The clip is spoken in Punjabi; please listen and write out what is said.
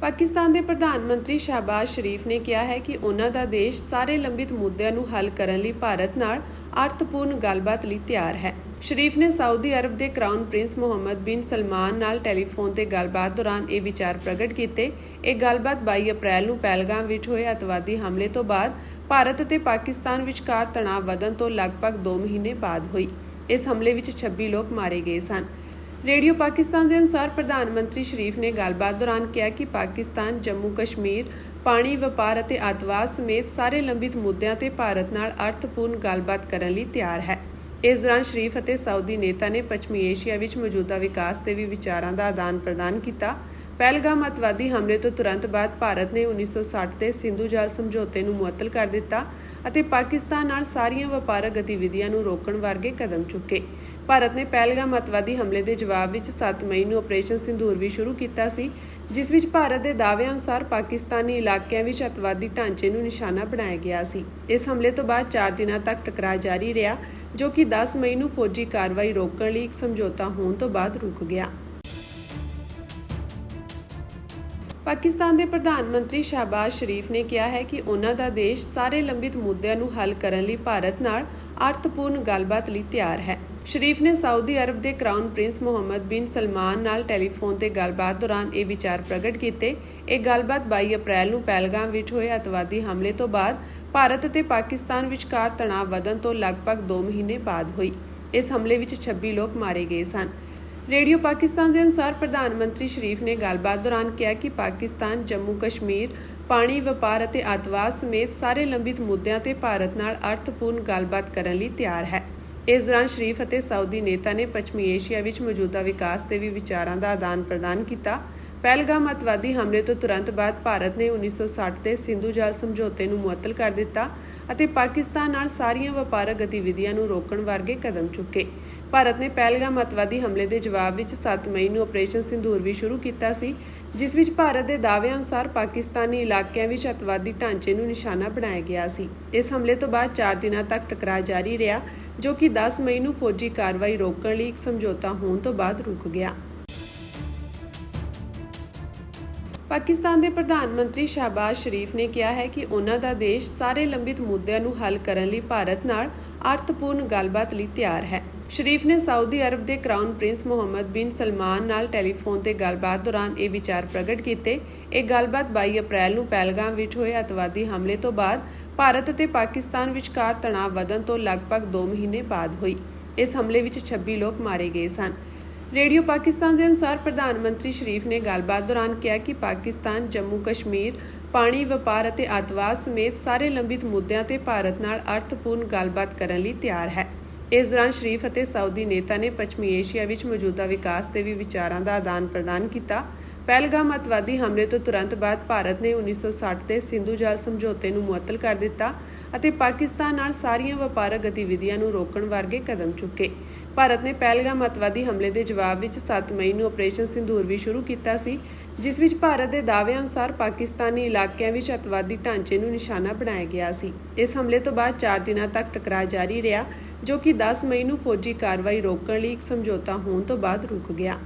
ਪਾਕਿਸਤਾਨ ਦੇ ਪ੍ਰਧਾਨ ਮੰਤਰੀ ਸ਼ਹਬਾਜ਼ ਸ਼ਰੀਫ ਨੇ ਕਿਹਾ ਹੈ ਕਿ ਉਹਨਾਂ ਦਾ ਦੇਸ਼ ਸਾਰੇ ਲੰਬਿਤ ਮੁੱਦਿਆਂ ਨੂੰ ਹੱਲ ਕਰਨ ਲਈ ਭਾਰਤ ਨਾਲ ਅਰਥਪੂਰਨ ਗੱਲਬਾਤ ਲਈ ਤਿਆਰ ਹੈ। ਸ਼ਰੀਫ ਨੇ ਸਾਊਦੀ ਅਰਬ ਦੇ ਕਰਾਊਨ ਪ੍ਰਿੰਸ ਮੁਹੰਮਦ ਬਿਨ ਸਲਮਾਨ ਨਾਲ ਟੈਲੀਫੋਨ ਤੇ ਗੱਲਬਾਤ ਦੌਰਾਨ ਇਹ ਵਿਚਾਰ ਪ੍ਰਗਟ ਕੀਤੇ। ਇਹ ਗੱਲਬਾਤ 22 ਅਪ੍ਰੈਲ ਨੂੰ ਪਹਿਲਗਾਮ ਵਿੱਚ ਹੋਏ ਅਤਵਾਦੀ ਹਮਲੇ ਤੋਂ ਬਾਅਦ ਭਾਰਤ ਅਤੇ ਪਾਕਿਸਤਾਨ ਵਿਚਕਾਰ ਤਣਾਅ ਵਧਣ ਤੋਂ ਲਗਭਗ 2 ਮਹੀਨੇ ਬਾਅਦ ਹੋਈ। ਇਸ ਹਮਲੇ ਵਿੱਚ 26 ਲੋਕ ਮਾਰੇ ਗਏ ਸਨ। ਰੇਡੀਓ ਪਾਕਿਸਤਾਨ ਦੇ ਅਨੁਸਾਰ ਪ੍ਰਧਾਨ ਮੰਤਰੀ ਸ਼ਰੀਫ ਨੇ ਗੱਲਬਾਤ ਦੌਰਾਨ ਕਿਹਾ ਕਿ ਪਾਕਿਸਤਾਨ, ਜੰਮੂ ਕਸ਼ਮੀਰ, ਪਾਣੀ, ਵਪਾਰ ਅਤੇ ਅੱਤਵਾਦ ਸਮੇਤ ਸਾਰੇ ਲੰਬਿਤ ਮੁੱਦਿਆਂ ਤੇ ਭਾਰਤ ਨਾਲ ਅਰਥਪੂਰਨ ਗੱਲਬਾਤ ਕਰਨ ਲਈ ਤਿਆਰ ਹੈ। ਇਸ ਦੌਰਾਨ ਸ਼ਰੀਫ ਅਤੇ ਸਾਊਦੀ ਨੇਤਾ ਨੇ ਪੱਛਮੀ ਏਸ਼ੀਆ ਵਿੱਚ ਮੌਜੂਦਾ ਵਿਕਾਸ ਤੇ ਵੀ ਵਿਚਾਰਾਂ ਦਾ ਆਦਾਨ ਪ੍ਰਦਾਨ ਕੀਤਾ। ਪਹਿਲਗਾਮ ਅੱਤਵਾਦੀ ਹਮਲੇ ਤੋਂ ਤੁਰੰਤ ਬਾਅਦ ਭਾਰਤ ਨੇ 1960 ਦੇ ਸਿੰਧੂ ਜਲ ਸਮਝੌਤੇ ਨੂੰ ਮੁਅੱਤਲ ਕਰ ਦਿੱਤਾ ਅਤੇ ਪਾਕਿਸਤਾਨ ਨਾਲ ਸਾਰੀਆਂ ਵਪਾਰਕ ਗਤੀਵਿਧੀਆਂ ਨੂੰ ਰੋਕਣ ਵਰਗੇ ਕਦਮ ਚੁੱਕੇ। ਭਾਰਤ ਨੇ ਪਹਿਲਗਾਮ ਅੱਤਵਾਦੀ ਹਮਲੇ ਦੇ ਜਵਾਬ ਵਿੱਚ 7 ਮਈ ਨੂੰ ਆਪਰੇਸ਼ਨ ਸਿੰਧੂਰ ਵੀ ਸ਼ੁਰੂ ਕੀਤਾ ਸੀ, ਜਿਸ ਵਿੱਚ ਭਾਰਤ ਦੇ ਦਾਅਵਿਆਂ ਅਨੁਸਾਰ ਪਾਕਿਸਤਾਨੀ ਇਲਾਕਿਆਂ ਵਿੱਚ ਅੱਤਵਾਦੀ ਢਾਂਚੇ ਨੂੰ ਨਿਸ਼ਾਨਾ ਬਣਾਇਆ ਗਿਆ ਸੀ। ਇਸ ਹਮਲੇ ਤੋਂ ਬਾਅਦ 4 ਦਿਨਾਂ ਤੱਕ ਟਕਰਾਅ ਜਾਰੀ ਰਿਹਾ, ਜੋ ਕਿ 10 ਮਈ ਨੂੰ ਫੌਜੀ ਕਾਰਵਾਈ ਰੋਕਣ ਲਈ ਇੱਕ ਸਮਝੌਤਾ ਹੋਣ ਤੋਂ ਬਾਅਦ ਰੁਕ ਗਿਆ। ਪਾਕਿਸਤਾਨ ਦੇ ਪ੍ਰਧਾਨ ਮੰਤਰੀ ਸ਼ਹਬਾਜ਼ ਸ਼ਰੀਫ ਨੇ ਕਿਹਾ ਹੈ ਕਿ ਉਹਨਾਂ ਦਾ ਦੇਸ਼ ਸਾਰੇ ਲੰਬਿਤ ਮੁੱਦਿਆਂ ਨੂੰ ਹੱਲ ਕਰਨ ਲਈ ਭਾਰਤ ਨਾਲ ਅਰਥਪੂਰਨ ਗੱਲਬਾਤ ਲਈ ਤਿਆਰ ਹੈ। ਸ਼ਰੀਫ ਨੇ ਸਾਊਦੀ ਅਰਬ ਦੇ ਕਰਾਊਨ ਪ੍ਰਿੰਸ ਮੁਹੰਮਦ ਬਿਨ ਸਲਮਾਨ ਨਾਲ ਟੈਲੀਫੋਨ ਤੇ ਗੱਲਬਾਤ ਦੌਰਾਨ ਇਹ ਵਿਚਾਰ ਪ੍ਰਗਟ ਕੀਤੇ। ਇਹ ਗੱਲਬਾਤ 22 ਅਪ੍ਰੈਲ ਨੂੰ ਪਹਿਲਗਾਮ ਵਿੱਚ ਹੋਏ ਅਤਵਾਦੀ ਹਮਲੇ ਤੋਂ ਬਾਅਦ ਭਾਰਤ ਅਤੇ ਪਾਕਿਸਤਾਨ ਵਿਚਕਾਰ ਤਣਾਅ ਵਧਣ ਤੋਂ ਲਗਭਗ 2 ਮਹੀਨੇ ਬਾਅਦ ਹੋਈ। ਇਸ ਹਮਲੇ ਵਿੱਚ 26 ਲੋਕ ਮਾਰੇ ਗਏ ਸਨ। ਰੇਡੀਓ ਪਾਕਿਸਤਾਨ ਦੇ ਅਨੁਸਾਰ ਪ੍ਰਧਾਨ ਮੰਤਰੀ ਸ਼ਰੀਫ ਨੇ ਗੱਲਬਾਤ ਦੌਰਾਨ ਕਿਹਾ ਕਿ ਪਾਕਿਸਤਾਨ, ਜੰਮੂ ਕਸ਼ਮੀਰ, ਪਾਣੀ, ਵਪਾਰ ਅਤੇ ਅੱਤਵਾਦ ਸਮੇਤ ਸਾਰੇ ਲੰਬਿਤ ਮੁੱਦਿਆਂ ਤੇ ਭਾਰਤ ਨਾਲ ਅਰਥਪੂਰਨ ਗੱਲਬਾਤ ਕਰਨ ਲਈ ਤਿਆਰ ਹੈ। ਇਸ ਦੌਰਾਨ ਸ਼ਰੀਫ ਅਤੇ ਸਾਊਦੀ ਨੇਤਾ ਨੇ ਪੱਛਮੀ ਏਸ਼ੀਆ ਵਿੱਚ ਮੌਜੂਦਾ ਵਿਕਾਸ ਤੇ ਵੀ ਵਿਚਾਰਾਂ ਦਾ ਆਦਾਨ ਪ੍ਰਦਾਨ ਕੀਤਾ। ਪਹਿਲਗਾਮ ਅੱਤਵਾਦੀ ਹਮਲੇ ਤੋਂ ਤੁਰੰਤ ਬਾਅਦ ਭਾਰਤ ਨੇ 1960 ਦੇ ਸਿੰਧੂ ਜਲ ਸਮਝੌਤੇ ਨੂੰ ਮੁਅੱਤਲ ਕਰ ਦਿੱਤਾ ਅਤੇ ਪਾਕਿਸਤਾਨ ਨਾਲ ਸਾਰੀਆਂ ਵਪਾਰਕ ਗਤੀਵਿਧੀਆਂ ਨੂੰ ਰੋਕਣ ਵਰਗੇ ਕਦਮ ਚੁੱਕੇ। ਭਾਰਤ ਨੇ ਪਹਿਲਗਾਮ ਅੱਤਵਾਦੀ ਹਮਲੇ ਦੇ ਜਵਾਬ ਵਿੱਚ 7 ਮਈ ਨੂੰ ਆਪਰੇਸ਼ਨ ਸਿੰਧੂਰ ਵੀ ਸ਼ੁਰੂ ਕੀਤਾ ਸੀ। ਜਿਸ ਵਿੱਚ ਭਾਰਤ ਦੇ ਦਾਅਵਿਆਂ ਅਨੁਸਾਰ ਪਾਕਿਸਤਾਨੀ ਇਲਾਕਿਆਂ ਵਿੱਚ ਅੱਤਵਾਦੀ ਢਾਂਚੇ ਨੂੰ ਨਿਸ਼ਾਨਾ ਬਣਾਇਆ ਗਿਆ ਸੀ। ਇਸ ਹਮਲੇ ਤੋਂ ਬਾਅਦ 4 ਦਿਨਾਂ ਤੱਕ ਟਕਰਾਅ ਜਾਰੀ ਰਿਹਾ, ਜੋ ਕਿ 10 ਮਈ ਨੂੰ ਫੌਜੀ ਕਾਰਵਾਈ ਰੋਕਣ ਲਈ ਇੱਕ ਸਮਝੌਤਾ ਹੋਣ ਤੋਂ ਬਾਅਦ ਰੁਕ ਗਿਆ। ਪਾਕਿਸਤਾਨ ਦੇ ਪ੍ਰਧਾਨ ਮੰਤਰੀ ਸ਼ਹਬਾਜ਼ ਸ਼ਰੀਫ ਨੇ ਕਿਹਾ ਹੈ ਕਿ ਉਹਨਾਂ ਦਾ ਦੇਸ਼ ਸਾਰੇ ਲੰਬਿਤ ਮੁੱਦਿਆਂ ਨੂੰ ਹੱਲ ਕਰਨ ਲਈ ਭਾਰਤ ਨਾਲ ਅਰਥਪੂਰਨ ਗੱਲਬਾਤ ਲਈ ਤਿਆਰ ਹੈ। ਸ਼ਰੀਫ ਨੇ ਸਾਊਦੀ ਅਰਬ ਦੇ ਕਰਾਊਨ ਪ੍ਰਿੰਸ ਮੁਹੰਮਦ ਬਿਨ ਸਲਮਾਨ ਨਾਲ ਟੈਲੀਫੋਨ ਤੇ ਗੱਲਬਾਤ ਦੌਰਾਨ ਇਹ ਵਿਚਾਰ ਪ੍ਰਗਟ ਕੀਤੇ। ਇਹ ਗੱਲਬਾਤ 22 ਅਪ੍ਰੈਲ ਨੂੰ ਪਹਿਲਗਾਮ ਵਿੱਚ ਹੋਏ ਅਤਵਾਦੀ ਹਮਲੇ ਤੋਂ ਬਾਅਦ ਭਾਰਤ ਅਤੇ ਪਾਕਿਸਤਾਨ ਵਿਚਕਾਰ ਤਣਾਅ ਵਧਣ ਤੋਂ ਲਗਭਗ 2 ਮਹੀਨੇ ਬਾਅਦ ਹੋਈ। ਇਸ ਹਮਲੇ ਵਿੱਚ 26 ਲੋਕ ਮਾਰੇ ਗਏ ਸਨ। ਰੇਡੀਓ ਪਾਕਿਸਤਾਨ ਦੇ ਅਨੁਸਾਰ ਪ੍ਰਧਾਨ ਮੰਤਰੀ ਸ਼ਰੀਫ ਨੇ ਗੱਲਬਾਤ ਦੌਰਾਨ ਕਿਹਾ ਕਿ ਪਾਕਿਸਤਾਨ, ਜੰਮੂ ਕਸ਼ਮੀਰ, ਪਾਣੀ, ਵਪਾਰ ਅਤੇ ਅੱਤਵਾਦ ਸਮੇਤ ਸਾਰੇ ਲੰਬਿਤ ਮੁੱਦਿਆਂ ਤੇ ਭਾਰਤ ਨਾਲ ਅਰਥਪੂਰਨ ਗੱਲਬਾਤ ਕਰਨ ਲਈ ਤਿਆਰ ਹੈ। ਇਸ ਦੌਰਾਨ ਸ਼ਰੀਫ ਅਤੇ ਸਾਊਦੀ ਨੇਤਾ ਨੇ ਪੱਛਮੀ ਏਸ਼ੀਆ ਵਿੱਚ ਮੌਜੂਦਾ ਵਿਕਾਸ ਤੇ ਵੀ ਵਿਚਾਰਾਂ ਦਾ ਆਦਾਨ ਪ੍ਰਦਾਨ ਕੀਤਾ। ਪਹਿਲਗਾਮ ਅੱਤਵਾਦੀ ਹਮਲੇ ਤੋਂ ਤੁਰੰਤ ਬਾਅਦ ਭਾਰਤ ਨੇ 1960 ਦੇ ਸਿੰਧੂ ਜਲ ਸਮਝੌਤੇ ਨੂੰ ਮੁਅੱਤਲ ਕਰ ਦਿੱਤਾ ਅਤੇ ਪਾਕਿਸਤਾਨ ਨਾਲ ਸਾਰੀਆਂ ਵਪਾਰਕ ਗਤੀਵਿਧੀਆਂ ਨੂੰ ਰੋਕਣ ਵਰਗੇ ਕਦਮ ਚੁੱਕੇ। ਭਾਰਤ ਨੇ ਪਹਿਲਗਾਮ ਅੱਤਵਾਦੀ ਹਮਲੇ ਦੇ ਜਵਾਬ ਵਿੱਚ 7 ਮਈ ਨੂੰ ਆਪਰੇਸ਼ਨ ਸਿੰਧੂਰ ਵੀ ਸ਼ੁਰੂ ਕੀਤਾ ਸੀ ਜਿਸ ਵਿੱਚ ਭਾਰਤ ਦੇ ਦਾਅਵਿਆਂ ਅਨੁਸਾਰ ਪਾਕਿਸਤਾਨੀ ਇਲਾਕਿਆਂ ਵਿੱਚ ਅੱਤਵਾਦੀ ਢਾਂਚੇ ਨੂੰ ਨਿਸ਼ਾਨਾ ਬਣਾਇਆ ਗਿਆ ਸੀ। ਇਸ ਹਮਲੇ ਤੋਂ ਬਾਅਦ 4 ਦਿਨਾਂ ਤੱਕ ਟਕਰਾਅ ਜਾਰੀ ਰਿਹਾ, ਜੋ ਕਿ 10 ਮਈ ਨੂੰ ਫੌਜੀ ਕਾਰਵਾਈ ਰੋਕਣ ਲਈ ਇੱਕ ਸਮਝੌਤਾ ਹੋਣ ਤੋਂ ਬਾਅਦ ਰੁਕ ਗਿਆ।